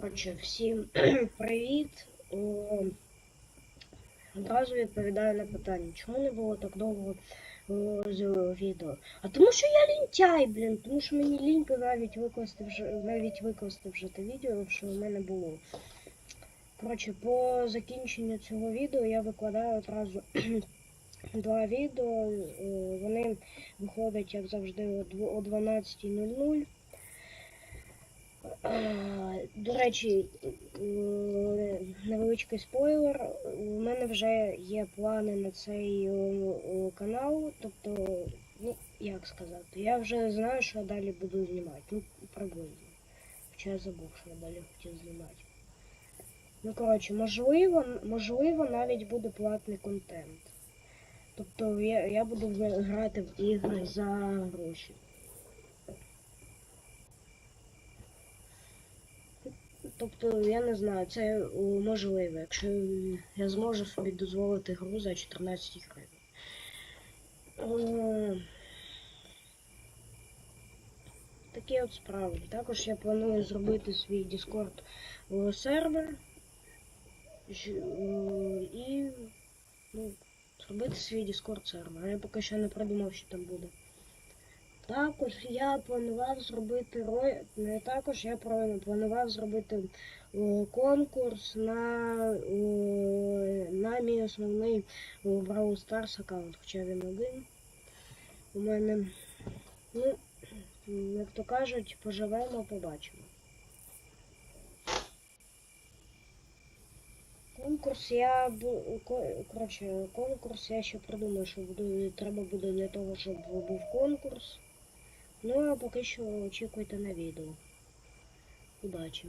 Коротше, всім привіт. Одразу відповідаю на питання, чому не було так довго з відео? А тому що я лінтяй, блін, тому що мені лінько навіть викласти вже навіть викласти вже те відео, що в мене було. Коротше, по закінченню цього відео я викладаю одразу два відео. Е, Вони виходять, як завжди, о 12.00. До речі, невеличкий спойлер. У мене вже є плани на цей канал. Тобто, ну, як сказати, я вже знаю, що я далі буду знімати. Ну, приблизно. Хоча я забув, що я далі хотів знімати. Ну, коротше, можливо, можливо, навіть буде платний контент. Тобто я, я буду грати в ігри за гроші. Тобто, я не знаю, це о, можливо, якщо я зможу собі дозволити гру за 14 гривень. О, Такі от справи. Також я планую зробити свій Discord сервер і ну, зробити свій Discord сервер. Я поки що не придумав, що там буде. Також я планував зробити також я планував зробити конкурс на, на мій основний Brawl Stars аккаунт, хоча він один. У мене, ну, як то кажуть, поживемо, побачимо. Конкурс я коротше, конкурс я ще придумаю, що буду, треба буде для того, щоб був конкурс. Ну а поки що очікуйте на відео. Удачі!